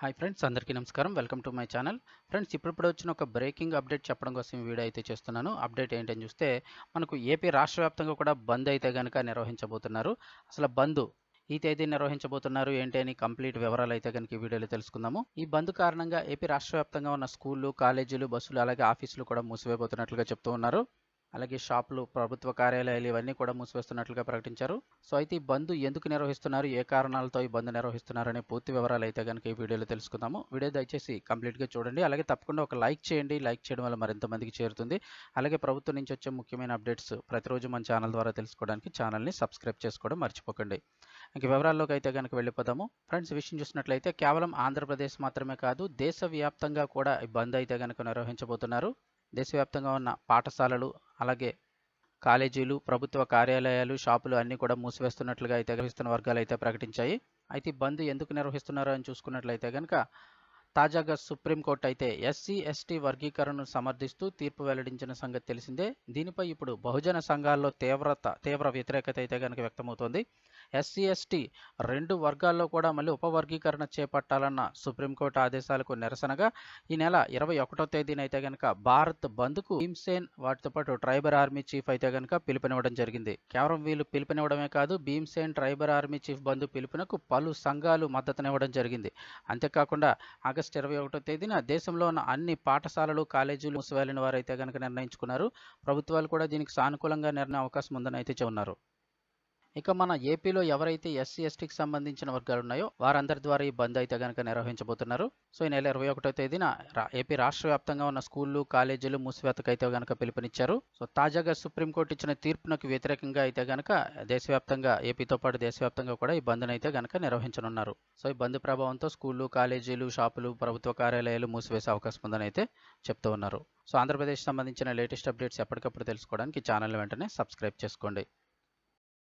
Hi friends అందరికీ నమస్కారం. Welcome to my channel. Friends ఇప్పుడిప్పుడు వచ్చిన ఒక బ్రేకింగ్ అప్డేట్ చెప్పడం కోసం వీడియో అయితే చేస్తున్నాను. అప్డేట్ ఏంటని చూస్తే మనకు ఏపీ రాష్ట్ర వ్యాప్తంగా కూడా బంద్ అయితే కనుక నిర్వహించబోతున్నారు. అసలు బంద్ ఈ తేదీ నిర్వహించబోతున్నారు ఏంటి అని కంప్లీట్ వివరాలు అయితే కనుక వీడియోలో తెలుసుకుందాము. ఈ బంద్ కారణంగా ఏపీ రాష్ట్ర వ్యాప్తంగా ఉన్న స్కూళ్ళు కాలేజీలు బస్సులు అలాగే ఆఫీసులు కూడా మూసివేయబోతున్నట్లుగా చెప్తూ ఉన్నారు. అలాగే షాపులు ప్రభుత్వ కార్యాలయాలు ఇవన్నీ కూడా మూసివేస్తున్నట్లుగా ప్రకటించారు. సో అయితే ఈ బంద్ ఎందుకు నిర్వహిస్తున్నారు? ఏ కారణాలతో ఈ బంద్ నిర్వహిస్తున్నారు అనే పూర్తి వివరాలు అయితే కనుక ఈ వీడియోలో తెలుసుకుందాము. వీడియో దయచేసి కంప్లీట్గా చూడండి. అలాగే తప్పకుండా ఒక లైక్ చేయండి. లైక్ చేయడం వల్ల మరింత మందికి చేరుతుంది. అలాగే ప్రభుత్వం నుంచి వచ్చే ముఖ్యమైన అప్డేట్స్ ప్రతిరోజు మన ఛానల్ ద్వారా తెలుసుకోవడానికి ఛానల్ని సబ్స్క్రైబ్ చేసుకోవడం మర్చిపోకండి. ఇంక వివరాల్లోకి అయితే కనుక వెళ్ళిపోదాము. ఫ్రెండ్స్ విషయం చూసినట్లయితే కేవలం ఆంధ్రప్రదేశ్ మాత్రమే కాదు దేశవ్యాప్తంగా కూడా ఈ బంద్ అయితే కనుక నిర్వహించబోతున్నారు. దేశవ్యాప్తంగా ఉన్న పాఠశాలలు అలాగే కాలేజీలు ప్రభుత్వ కార్యాలయాలు షాపులు అన్నీ కూడా మూసివేస్తున్నట్లుగా అయితే నిర్వహిస్తున్న వర్గాలు అయితే ప్రకటించాయి. అయితే బంద్ ఎందుకు నిర్వహిస్తున్నారో అని చూసుకున్నట్లయితే కనుక తాజాగా సుప్రీంకోర్టు అయితే ఎస్సీ ఎస్టీ వర్గీకరణను సమర్థిస్తూ తీర్పు వెల్లడించిన సంగతి తెలిసిందే. దీనిపై ఇప్పుడు బహుజన సంఘాల్లో తీవ్రత తీవ్ర వ్యతిరేకత అయితే కనుక వ్యక్తమవుతోంది. ఎస్సీ ఎస్టీ రెండు వర్గాల్లో కూడా మళ్ళీ ఉపవర్గీకరణ చేపట్టాలన్న సుప్రీంకోర్టు ఆదేశాలకు నిరసనగా ఈ నెల ఇరవై ఒకటో తేదీన అయితే కనుక భారత్ బంద్కు భీమ్సేన్ వాటితో పాటు ట్రైబల్ ఆర్మీ చీఫ్ అయితే కనుక పిలుపునివ్వడం జరిగింది. కేవలం వీళ్ళు పిలుపునివ్వడమే కాదు Bhimsen tribal army chief Bandhu పిలుపునకు పలు సంఘాలు మద్దతునివ్వడం జరిగింది. అంతేకాకుండా ఆగస్టు ఇరవై ఒకటో తేదీన దేశంలో ఉన్న అన్ని పాఠశాలలు కాలేజీలు మూసివేయాలని వారైతే కనుక నిర్ణయించుకున్నారు. ప్రభుత్వాలు కూడా దీనికి సానుకూలంగా నిర్ణయం అవకాశం ఉందని అయితే చెబున్నారు ఇక మన ఏపీలో ఎవరైతే ఎస్సీ ఎస్టీకి సంబంధించిన వర్గాలు ఉన్నాయో వారందరి ద్వారా ఈ బంద్ అయితే కనుక నిర్వహించబోతున్నారు. సో ఈ నెల ఇరవై ఒకటో తేదీన ఏపీ రాష్ట్ర వ్యాప్తంగా ఉన్న స్కూళ్ళు కాలేజీలు మూసివేతకైతే గనక పిలుపునిచ్చారు. సో తాజాగా సుప్రీంకోర్టు ఇచ్చిన తీర్పునకు వ్యతిరేకంగా అయితే గనక దేశవ్యాప్తంగా ఏపీతో పాటు దేశవ్యాప్తంగా కూడా ఈ బంద్ను అయితే గనక నిర్వహించనున్నారు. సో ఈ బంద్ ప్రభావంతో స్కూళ్ళు కాలేజీలు షాపులు ప్రభుత్వ కార్యాలయాలు మూసివేసే అవకాశం ఉందని అయితే చెప్తూ ఉన్నారు. సో ఆంధ్రప్రదేశ్ సంబంధించిన లేటెస్ట్ అప్డేట్స్ ఎప్పటికప్పుడు తెలుసుకోవడానికి ఛానల్ వెంటనే సబ్స్క్రైబ్ చేసుకోండి.